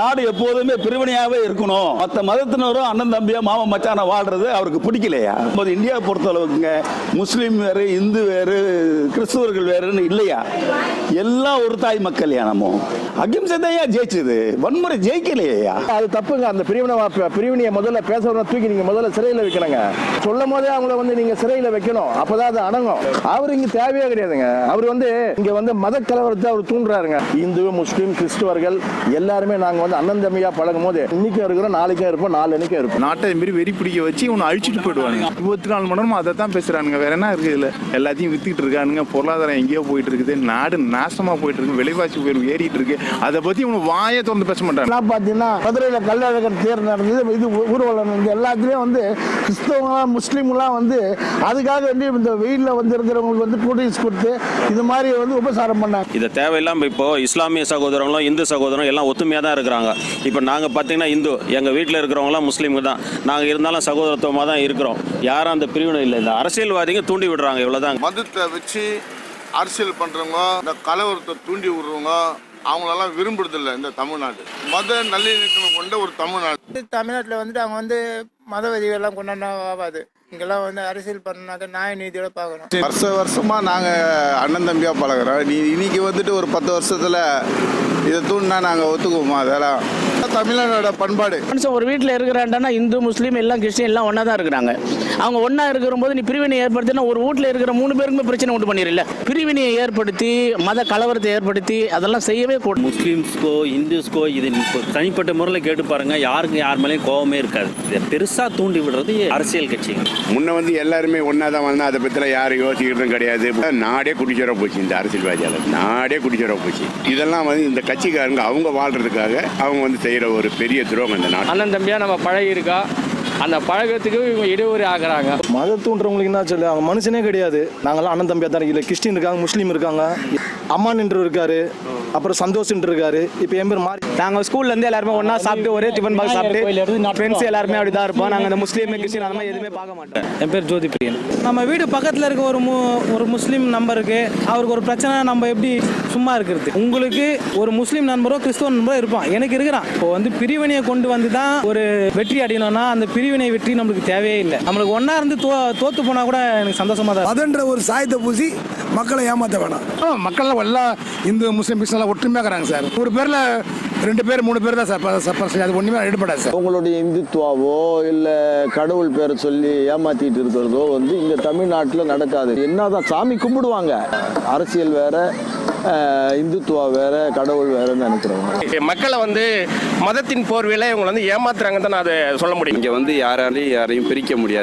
நாடு எப்போதுமே பிரிவினையாவே இருக்கணும். மத்த மதத்தினரும் அண்ணன் தம்பியா மாமன் மச்சான வாழ்றது அவருக்கு பிடிக்கலையா? போது இந்தியா பொறுத்தளவுக்குங்க முஸ்லீம் வேறு இந்து வேறு கிறிஸ்துவர்கள் வேறுன்னு இல்லையா? எல்லாம் ஒரு தாய் மக்கள்யா நம்ம? அகிம்சை தான் ஜெயிச்சது? வன்முறை ஜெயிக்கலையா? அது தப்புங்க. அந்த பிரிவினை பிரிவினையை முதல்ல பேசுறவங்க தூக்கி நீங்க முதல்ல சிறையில் வைக்கணுங்க. சொல்லும் போதே அவங்கள வந்து நீங்க சிறையில் வைக்கணும். அப்பதான் அது அடங்கும். அவர் இங்க தேவையே கிடையாதுங்க. அவர் வந்து இங்க வந்து மத கலவரத்தை அவர் தூண்டுறாருங்க. இந்து முஸ்லீம் கிறிஸ்துவர்கள் எல்லாருமே நாங்க வந்து அண்ணன் தம்பியா பழகும் போது இன்னைக்கும் இருக்கிறோம் நாளைக்கும் இருப்போம் நாளைக்கும் இருப்போம். நாட்டை மாரி வெறி பிடிக்க வச்சு இவனை அழிச்சிட்டு போயிடுவானுங்க. இருபத்தி நாலு மணி நேரமும் அதை தான் பேசுறானுங்க. வேற என்ன இருக்குது இதுல? எல்லாத்தையும் வித்துக்கிட்டு இருக்கானுங்க. பொருளாதாரம் எங்கேயோ போயிட்டு இருக்குது. நாடு நாசமா போயிட்டு இருக்கு. விலைவாசி உயர்வு ஏறிட்டு இருக்கு. அதை பத்தி இவங்க வாயை திறந்து பேச மாட்டாங்க எல்லாம் பார்த்தீங்கன்னா மதுரையில் கள்ளழகர் தேர் நடந்தது. இது ஊர்வலம். வந்து எல்லாத்துலேயும் வந்து கிறிஸ்தவங்களாம் முஸ்லீம்லாம் வந்து அதுக்காக வேண்டி இந்த வெயிலில் வந்து இருக்கிறவங்களுக்கு வந்து கூட்டிஸ் கொடுத்து இது மாதிரி வந்து உபசாரம் பண்ணாங்க. இது தேவையில்லாமல் இப்போ இஸ்லாமிய சகோதரங்களும் இந்து சகோதரங்களும் எல்லாம் ஒத்துமையாக தான் இருக்கிறாங்க. இப்போ நாங்கள் பார்த்தீங்கன்னா இந்து. எங்கள் வீட்டில் இருக்கிறவங்களாம் முஸ்லீம்கள் தான். நாங்கள் இருந்தாலும் சகோதரத்துவமாக தான் இருக்கிறோம். யாரும் அந்த பிரிவினை இல்லை. இந்த அரசியல்வாதிங்க தூண்டி விடுறாங்க. இவ்வளோதான் மதத்தை வச்சு அரசியல் பண்றவங்க இந்த கலவரத்தை தூண்டி விடுறவங்க அவங்களெல்லாம் விரும்புறதில்ல இந்த தமிழ்நாடு. மத நல்லிணக்கம் கொண்ட ஒரு தமிழ்நாடு. தமிழ்நாட்டில் வந்துட்டு அவங்க வந்து மதவெறியெல்லாம் கொண்டாடினா ஆகாது இங்கெல்லாம் வந்து அரசியல் பண்ணாக்க நியாய நீதியோட பார்க்கணும். வருஷ வருஷமா நாங்க அண்ணன் தம்பியா பழகுறோம். நீ இன்னைக்கு வந்துட்டு ஒரு பத்து வருஷத்துல இதை தூண்டினா நாங்க ஒத்துக்குவோமா அதெல்லாம்? தமிழ்நாடோட பண்பாடு. மனுஷன் ஒரு வீட்டில் இருக்கிறான்டா இந்து முஸ்லீம் எல்லாம் கிறிஸ்டின் எல்லாம் ஒன்றா தான் இருக்கிறாங்க. அவங்க ஒன்றா இருக்கிற போது நீ பிரிவினை ஏற்படுத்தினா ஒரு வீட்டில் இருக்கிற மூணு பேருக்குமே பிரச்சனை உண்டு பண்ணிடல பிரிவினையை ஏற்படுத்தி மத கலவரத்தை ஏற்படுத்தி அதெல்லாம் செய்யவே கூடாது. முஸ்லீம்ஸ்க்கோ இந்துஸ்க்கோ இது தனிப்பட்ட முறையில் கேட்டு பாருங்க யாருக்கும் யார் மேலேயும் கோவமே இருக்காது. இதை பெருசாக தூண்டி விடுறது அரசியல் கட்சிகள். முன்ன வந்து எல்லாருமே ஒன்றா தான் வந்தா அதை பற்றிலாம் யாரும் யோசிக்கிறதும் கிடையாது. நாடே குடிச்சோர போச்சு இந்த அரசியல்வாதியால் நாடே குடிச்சோர போச்சு. இதெல்லாம் வந்து இந்த கட்சிக்காரங்க அவங்க வாழ்றதுக்காக அவங்க வந்து செய்கிற ஒரு பெரிய துரோகம் இந்த நாடு அண்ணன் தம்பியா நம்ம பழகி இருக்கா அந்த பழக்கத்துக்கு இவங்க இடையூறு ஆகுறாங்க. மதத்தூன்றவங்களுக்கு என்ன சொல்லு அவங்க மனுஷனே கிடையாது. நாங்களாம் அண்ணன் தம்பியா தான் இல்லை கிறிஸ்டின் இருக்காங்க முஸ்லீம் இருக்காங்க. அம்மான் என்று இருக்காரு. அப்புறம் சந்தோஷ் என்று இருக்காரு. இப்போ என் பேர் மாறி நாங்கள் ஸ்கூல்ல இருந்து எல்லாருமே ஒன்றா சாப்பிட்டு ஒரே டிஃபன் பாக்ஸ் சாப்பிட்டு ஃப்ரெண்ட்ஸ் எல்லாருமே அப்படி தான் இருப்போம். நாங்கள் அந்த முஸ்லீம் கிறிஸ்டின் அந்த மாதிரி எதுவுமே பார்க்க மாட்டோம். என் பேர் ஜோதி பிரியன். நம்ம வீடு பக்கத்தில் இருக்க ஒரு மு ஒரு முஸ்லீம் நம்பருக்கு அவருக்கு ஒரு பிரச்சனை நம்ம எப்படி சும்மா இருக்கிறது? உங்களுக்கு ஒரு முஸ்லீம் நண்பரோ கிறிஸ்துவ நண்பரோ இருப்பான். எனக்கு இருக்கிறான். இப்போ வந்து பிரிவினையை கொண்டு வந்து தான் ஒரு வெற்றி அடையணும்னா அந்த பிரிவினை வெற்றி நம்மளுக்கு தேவையே இல்லை. நம்மளுக்கு ஒன்றா இருந்து தோ தோத்து போனால் கூட எனக்கு சந்தோஷமா தான் அதன்ற ஒரு சாயத்தை பூசி மக்களை ஏமாத்த வேணாம். மக்கள் எல்லாம் இந்து முஸ்லீம் கிறிஸ்டின் எல்லாம் ஒற்றுமையாக இருக்கிறாங்க சார். ஒரு பேரில் ரெண்டு பேர் மூணு பேர் தான் சார் ப- ச- ப- அது ஒன்றுமே ஈடுபடாது சார். உங்களுடைய இந்துத்துவாவோ இல்லை கடவுள் பேரை சொல்லி ஏமாத்திட்டு இருக்கிறதோ வந்து இங்கே தமிழ்நாட்டில் நடக்காது. என்னதான் சாமி கும்பிடுவாங்க. அரசியல் வேற இந்துத்துவா வேற கடவுள் வேறன்னு நினைக்கிறவங்க. மக்களை வந்து மதத்தின் போர்வையில் இவங்க வந்து ஏமாத்துறாங்கன்னு தான் நான் அதை சொல்ல முடியும். இங்கே வந்து யாராலையும் யாரையும் பிரிக்க முடியாது.